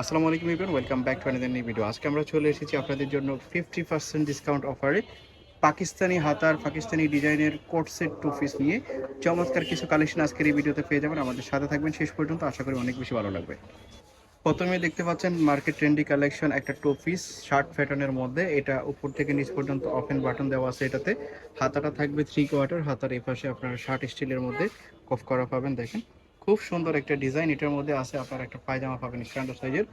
আসসালামু আলাইকুম Ibran welcome back to another video আজকে আমরা চলে এসেছি আপনাদের জন্য ফিফটি পার্সেন্ট ডিসকাউন্ট অফারে পাকিস্তানি হাতার, পাকিস্তানি ডিজাইনের কোট সেট টু পিস নিয়ে। চমৎকার কিছু কালেকশন আজকের এই ভিডিওতে পেয়ে যাবেন। আমাদের সাথে থাকবেন শেষ পর্যন্ত, আশা করি অনেক বেশি ভালো লাগবে। প্রথমে দেখতে পাচ্ছেন মার্কেট ট্রেন্ডি কালেকশন একটা টু পিস শার্ট প্যাটার্নের মধ্যে। এটা উপর থেকে নিচ পর্যন্ত অফেন বাটন দেওয়া আছে এটাতে। হাতাটা থাকবে থ্রি কোয়ার্টার হাতার এই পাশে আপনারা শার্ট স্টিলের মধ্যে কফ করা পাবেন, দেখেন। খুব সুন্দর একটা ডিজাইন। এটার মধ্যে আছে আপনার একটা পায়জামা পাবেন স্ট্যান্ডার্ড সাইজের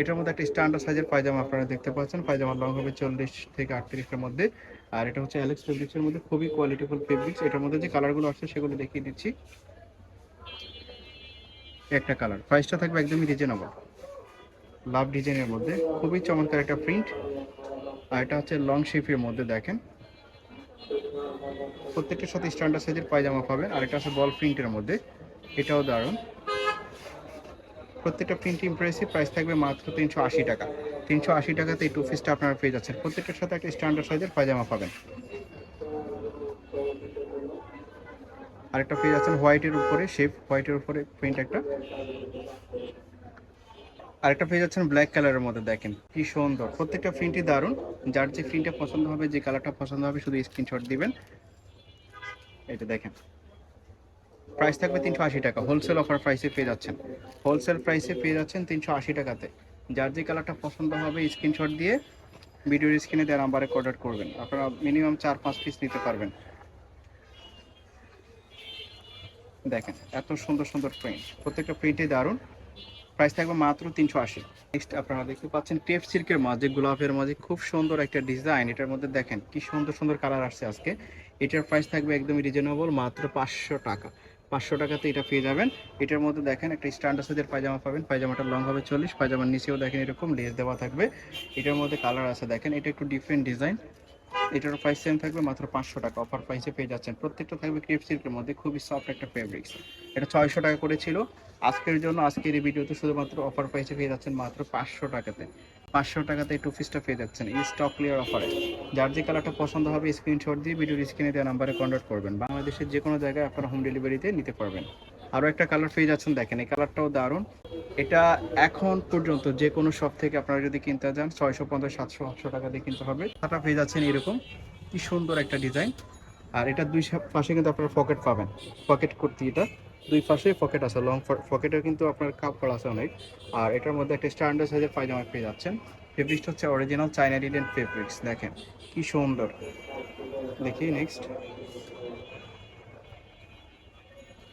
এটার মধ্যে একটা স্ট্যান্ডার্ড সাইজের পায়জামা আপনারা দেখতে পাচ্ছেন। পায়জামার লং হবে চল্লিশ থেকে আটত্রিশের মধ্যে। আর এটা হচ্ছে অ্যালেক্স ফেব্রিক্সের মধ্যে খুবই কোয়ালিটিফুল ফেব্রিক্স এটার মধ্যে যে কালারগুলো আছে সেগুলো দেখিয়ে দিচ্ছি। একটা কালার প্রাইসটা থাকবে একদমই রিজনেবল লাভ ডিজাইনের মধ্যে। খুবই চমৎকার একটা প্রিন্ট আর এটা হচ্ছে লং শেপের মধ্যে দেখেন। প্রত্যেকটার সাথে স্ট্যান্ডার্ড সাইজের পায়জামা পাবেন আর এটা আছে বল প্রিন্টের মধ্যে। এটাও দারুণ। প্রত্যেকটা প্রিন্ট ইমপ্রেসিভ প্রাইস থাকবে মাত্র তিনশো আশি টাকা। তিনশো আশি টাকাতে এই টু পিসটা আপনারা পেয়ে যাচ্ছেন। প্রত্যেকটার সাথে একটা স্ট্যান্ডার্ড সাইজের পায়জামা পাবেন। আরেকটা পেয়ে যাচ্ছেন হোয়াইটের উপরে শেপ হোয়াইটের উপরে প্রিন্ট একটা। আরেকটা পেয়ে যাচ্ছেন ব্ল্যাক কালারের মধ্যে, দেখেন। কি সুন্দর। প্রত্যেকটা প্রিন্টই দারুণ। যার যে প্রিন্টটা পছন্দ হবে, যে কালারটা পছন্দ হবে, শুধু স্ক্রিনশট দিবেন। এটা দেখেন। প্রাইস থাকবে তিনশো আশি টাকা। হোলসেল অফার প্রাইসে পেয়ে যাচ্ছেন। হোলসেল প্রাইসে পেয়ে যাচ্ছেন তিনশো আশি টাকাতে। যার যে কালারটা পছন্দ হবে স্ক্রিনশট দিয়ে ভিডিওর স্ক্রিনে দেওয়া নাম্বারে অর্ডার করবেন। আপনারা মিনিমাম চার পাঁচ পিস নিতে পারবেন। দেখেন, এত সুন্দর সুন্দর প্রিন্ট প্রত্যেকটা প্রিন্টই দারুণ। প্রাইস থাকবে মাত্র তিনশো আশি। নেক্সট আপনারা দেখতে পাচ্ছেন টেপ সিল্কের মাঝে, গোলাপের মাঝে খুব সুন্দর একটা ডিজাইন এটার মধ্যে দেখেন কি সুন্দর সুন্দর কালার আসছে আজকে। এটার প্রাইস থাকবে একদমই রিজনেবল মাত্র পাঁচশো টাকা। পাঁচশো টাকাতে এটা পেয়ে যাবেন। এটার মধ্যে দেখেন একটা স্ট্যান্ডার্ড সাইজের পায়জামা পাবেন। পায়জামাটা লং হবে চল্লিশ, পায়জামার নিচেও দেখেন এরকম লেস দেওয়া থাকবে। এটার মধ্যে কালার আছে দেখেন। এটা একটু ডিফারেন্ট ডিজাইন এটার প্রাইস সেম থাকবে, মাত্র পাঁচশো টাকা। অফার প্রাইসে পেয়ে যাচ্ছেন। প্রত্যেকটা থাকবে ক্রেপ সিল্কের মধ্যে। খুবই সফট একটা ফেব্রিক্স এটা ছয়শো টাকা করে ছিল আজকের জন্য, আজকের এই ভিডিওতে শুধুমাত্র অফার প্রাইসে পেয়ে যাচ্ছেন মাত্র পাঁচশো টাকাতে। পাঁচশো টাকাতে টু পিসটা পেয়ে যাচ্ছেন এই স্টক ক্লিয়ার অফারে যার যে কালারটা পছন্দ হবে স্ক্রিনশট দিয়ে ভিডিওর স্ক্রিনে দেওয়া নাম্বারে কন্ট্যাক্ট করবেন। বাংলাদেশের যে কোনো জায়গায় আপনারা হোম ডেলিভারিতে নিতে পারবেন। আরও একটা কালার পেয়ে যাচ্ছেন, দেখেন এই কালারটাও দারুণ। এটা এখন পর্যন্ত যে কোনো শপ থেকে আপনারা যদি কিনতে যান, ছয়শো, পঞ্চাশ, সাতশো, আটশো টাকা দিয়ে কিনতে হবে। তাটা পেয়ে যাচ্ছেন এরকম। কি সুন্দর একটা ডিজাইন আর এটা দুই পাশে কিন্তু আপনারা পকেট পাবেন। পকেট করতে এটা। দুই পাশে পকেট আছে লং পকেটের কিন্তু আপনার কাপড় আছে অনেক। আর এটার মধ্যে একটা স্ট্যান্ডার্ড সাইজের পায়জামা পেয়ে যাচ্ছেন। ফেব্রিক্সটা হচ্ছে অরিজিনাল চাইনা রিলেন ফেব্রিক্স দেখেন। কি সুন্দর। দেখি নেক্সট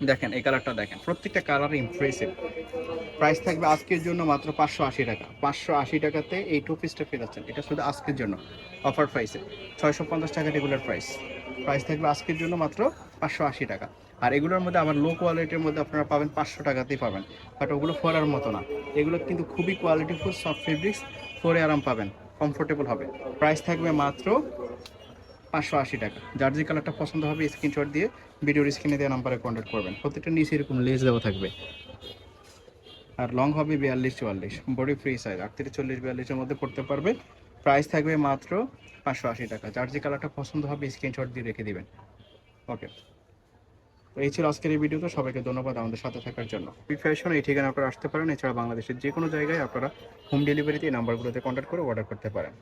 দেখেন, এই কালারটা দেখেন, প্রত্যেকটা কালার ইমপ্রেসিভ প্রাইস থাকবে আজকের জন্য মাত্র পাঁচশো আশি টাকা। পাঁচশো আশি টাকাতে এই টু পিসটা পেয়ে যাচ্ছেন। এটা শুধু আজকের জন্য অফার প্রাইসে ছয়শো পঞ্চাশ টাকা রেগুলার প্রাইস প্রাইস থাকবে আজকের জন্য মাত্র পাঁচশো আশি টাকা। আর এগুলোর মধ্যে আবার লো কোয়ালিটির মধ্যে আপনারা পাবেন, পাঁচশো টাকাতেই পাবেন। বাট ওগুলো ফোরার মতো না। এগুলো কিন্তু খুবই কোয়ালিটিফুল সফট ফেব্রিক্স পরে আরাম পাবেন। কমফোর্টেবল হবে। প্রাইস থাকবে মাত্র পাঁচশো আশি টাকা। যার যে কালারটা পছন্দ হবে স্ক্রিনশট দিয়ে ভিডিওর স্ক্রিনে দেওয়া নাম্বারে কন্ট্যাক্ট করবেন। প্রত্যেকটা নিচে এরকম লেস দেওয়া থাকবে। আর লং হবে বিয়াল্লিশ, চুয়াল্লিশ। বডি ফ্রি সাইজ আটত্রিশ, চল্লিশ, বিয়াল্লিশের মধ্যে পড়তে পারবে প্রাইস থাকবে মাত্র পাঁচশো আশি টাকা। যার যে কালারটা পছন্দ হবে স্ক্রিনশট দিয়ে রেখে দেবেন। ওকে এই ছিল আজকের এই ভিডিওতে সবাইকে ধন্যবাদ আমাদের সাথে থাকার জন্য। ফ্রি ফ্যাশন এই ঠিকানা আপনারা আসতে পারেন। এছাড়া বাংলাদেশের যে কোনো জায়গায় আপনারা হোম ডেলিভারিতে এই নাম্বারগুলোতে কন্ট্যাক্ট করে অর্ডার করতে পারেন।